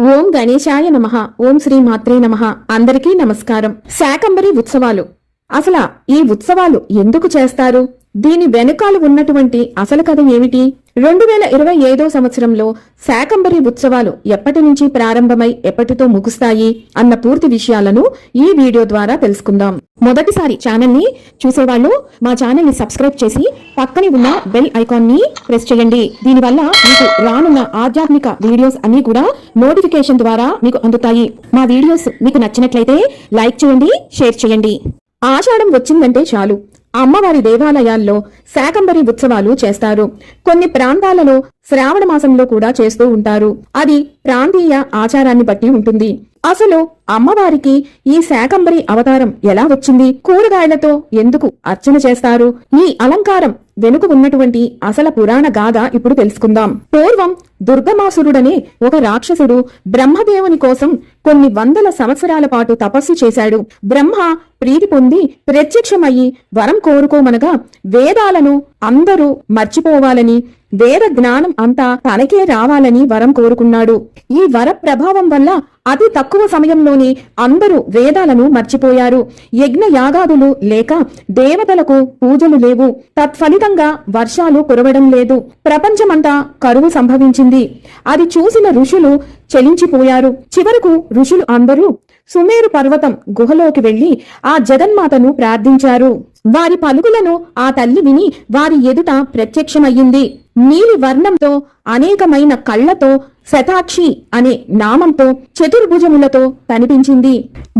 ఓం గణేశాయ నమః. ఓం శ్రీ మాత్రే నమః. అందరికీ నమస్కారం. శాకంబరి ఉత్సవాలు. అసలు ఈ ఉత్సవాలు ఎందుకు చేస్తారు? దీని వెనుకాల ఉన్నటువంటి అసలు కథ ఏమిటి? రెండు వేల ఇరవై ఐదో సంవత్సరంలో శాకంబరి ఉత్సవాలు ఎప్పటి నుంచి ప్రారంభమై ఎప్పటితో ముగుస్తాయి అన్న పూర్తి విషయాలను ఈ వీడియో ద్వారా తెలుసుకుందాం. మొదటిసారి ఛానల్ని చూసేవాళ్ళు మా ఛానల్ని సబ్స్క్రైబ్ చేసి పక్కనే ఉన్న బెల్ ఐకాన్ని ప్రెస్ చేయండి. దీనివల్ల మీకు రానున్న ఆధ్యాత్మిక వీడియోస్ అన్ని కూడా నోటిఫికేషన్ ద్వారా మీకు అందుతాయి. మా వీడియోస్ మీకు నచ్చినట్లయితే లైక్ చేయండి షేర్ చేయండి. ఆషాఢం వచ్చిందంటే చాలు. అమ్మవారి దేవాలయాల్లో శాకంబరి ఉత్సవాలు చేస్తారు. కొన్ని ప్రాంతాలలో శ్రావణ మాసంలో కూడా చేస్తూ ఉంటారు. అది ప్రాంతీయ ఆచారాన్ని బట్టి ఉంటుంది. అసలు అమ్మవారికి ఈ శాకంబరి అవతారం ఎలా వచ్చింది? కూరగాయలతో ఎందుకు అర్చన చేస్తారు? ఈ అలంకారం వెనుక ఉన్నటువంటి అసల పురాణ గాథ ఇప్పుడు తెలుసుకుందాం. పూర్వం దుర్గమాసురుడనే ఒక రాక్షసుడు బ్రహ్మదేవుని కోసం కొన్ని వందల సంవత్సరాల పాటు తపస్సు చేశాడు. బ్రహ్మ ప్రీతి పొంది ప్రత్యక్షమయ్యి వరం కోరుకోమనగా వేదాలను అందరూ మర్చిపోవాలని వేద జ్ఞానం అంతా తనకే రావాలని వరం కోరుకున్నాడు. ఈ వర ప్రభావం వల్ల అతి తక్కువ సమయంలోనే అందరూ వేదాలను మర్చిపోయారు. యజ్ఞ యాగాదులు లేక దేవతలకు పూజలు లేవు. తత్ఫలితంగా వర్షాలు కురవడం లేదు. ప్రపంచమంతా కరువు సంభవించింది. అది చూసిన ఋషులు చెలించిపోయారు. చివరకు ఋషులు అందరూ సుమేరు పర్వతం గుహలోకి వెళ్ళి ఆ జగన్మాతను ప్రార్థించారు. వారి పలుకులను ఆ తల్లి విని వారి ఎదుట ప్రత్యక్షమయ్యింది. నీలి వర్ణంతో అనేకమైన కళ్ళతో శతాక్షి అనే నామంతో చతుర్భుజములతో కనిపించింది.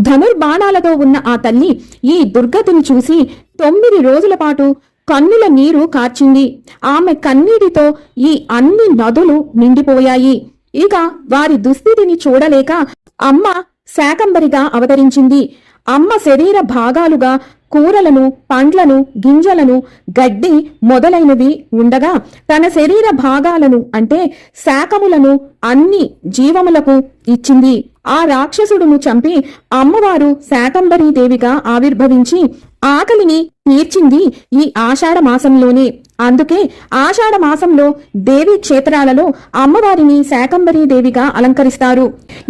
ధనుర్బాణాలతో ఉన్న ఆ తల్లి ఈ దుర్గతిని చూసి తొమ్మిది రోజుల పాటు కన్నుల నీరు కార్చింది. ఆమె కన్నీటితో ఈ అన్ని నదులు నిండిపోయాయి. ఇక వారి దుస్థితిని చూడలేక అమ్మ శాకంబరిగా అవతరించింది. అమ్మ శరీర భాగాలుగా కూరలను పండ్లను గింజలను గడ్డి మొదలైనవి ఉండగా తన శరీర భాగాలను అంటే శాకములను అన్ని జీవములకు ఇచ్చింది. ఆ రాక్షసుడును చంపి అమ్మవారు శాకంబరీదేవిగా ఆవిర్భవించి ఆకలిని తీర్చింది ఈ ఆషాఢ మాసంలోనే. అందుకే ఆషాఢ మాసంలో దేవి క్షేత్రాలలో అమ్మవారిని శాకంబరీ దేవిగా అలంకరిస్తారు.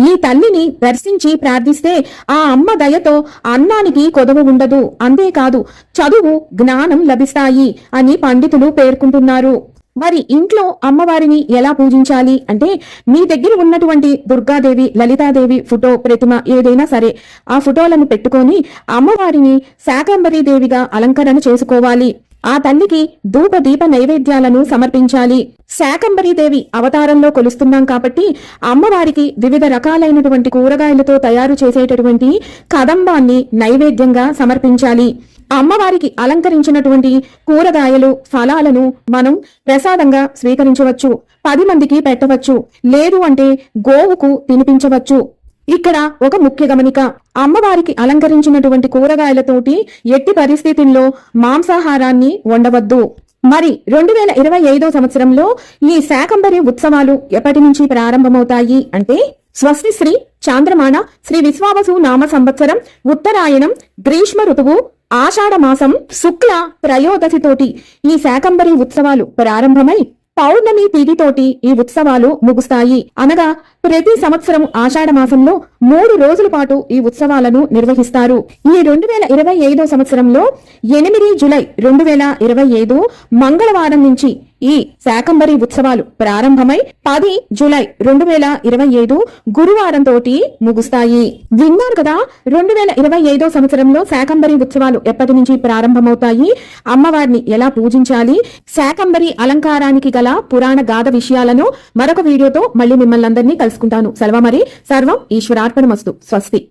ఈ తల్లిని దర్శించి ప్రార్థిస్తే ఆ అమ్మ దయతో అన్నానికి కొదవ ఉండదు. అంతేకాదు చదువు జ్ఞానం లభిస్తాయి అని పండితులు పేర్కొంటున్నారు. మరి ఇంట్లో అమ్మవారిని ఎలా పూజించాలి? అంటే మీ దగ్గర ఉన్నటువంటి దుర్గాదేవి లలితాదేవి ఫోటో ప్రతిమ ఏదైనా సరే ఆ ఫోటోలను పెట్టుకొని అమ్మవారిని శాకంబరీ దేవిగా అలంకరణ చేసుకోవాలి. ఆ తల్లికి ధూప దీప నైవేద్యాలను సమర్పించాలి. శాకంబరీ దేవి అవతారంలో కొలుస్తున్నాం కాబట్టి అమ్మవారికి వివిధ రకాలైనటువంటి కూరగాయలతో తయారు చేసేటటువంటి కదంబాన్ని నైవేద్యంగా సమర్పించాలి. అమ్మవారికి అలంకరించినటువంటి కూరగాయలు ఫలాలను మనం ప్రసాదంగా స్వీకరించవచ్చు. పది మందికి పెట్టవచ్చు. లేదు అంటే గోవుకు తినిపించవచ్చు. ఇక్కడ ఒక ముఖ్య గమనిక. అమ్మవారికి అలంకరించినటువంటి కూరగాయలతోటి ఎట్టి పరిస్థితుల్లో మాంసాహారాన్ని వండవద్దు. మరి రెండు వేల ఇరవై ఐదో సంవత్సరంలో ఈ శాకంబరి ఉత్సవాలు ఎప్పటి నుంచి ప్రారంభమవుతాయి అంటే స్వస్తి శ్రీ చాంద్రమాన శ్రీ విశ్వావసు నామ సంవత్సరం ఉత్తరాయణం గ్రీష్మ ఋతువు ఆషాఢ మాసం శుక్ల త్రయోదశితోటి ఈ శాకంబరి ఉత్సవాలు ప్రారంభమై పౌర్ణమి తిథితోటి ఈ ఉత్సవాలు ముగుస్తాయి. అనగా ప్రతి సంవత్సరం ఆషాఢ మాసంలో మూడు రోజుల పాటు ఈ ఉత్సవాలను నిర్వహిస్తారు. ఈ రెండు వేల ఇరవై ఐదో సంవత్సరంలో ఎనిమిది జులై రెండు వేల ఇరవై ఐదు మంగళవారం నుంచి ఈ శాకంబరి ఉత్సవాలు ప్రారంభమై పది జులై రెండు వేల ఇరవై ఐదు గురువారం తోటి ముగుస్తాయి. విన్నారు కదా రెండు వేల ఇరవై ఐదో సంవత్సరంలో శాకంబరి ఉత్సవాలు ఎప్పటి నుంచి ప్రారంభమవుతాయి? అమ్మవారిని ఎలా పూజించాలి? శాకంబరి అలంకారానికి గల పురాణ గాథ విషయాలను మరొక వీడియోతో మళ్ళీ మిమ్మల్ని అందరినీ కలుసుకుంటాను. సెలవు మరి సర్వం ఈశ్వరార్పణమస్తు. స్వస్తి.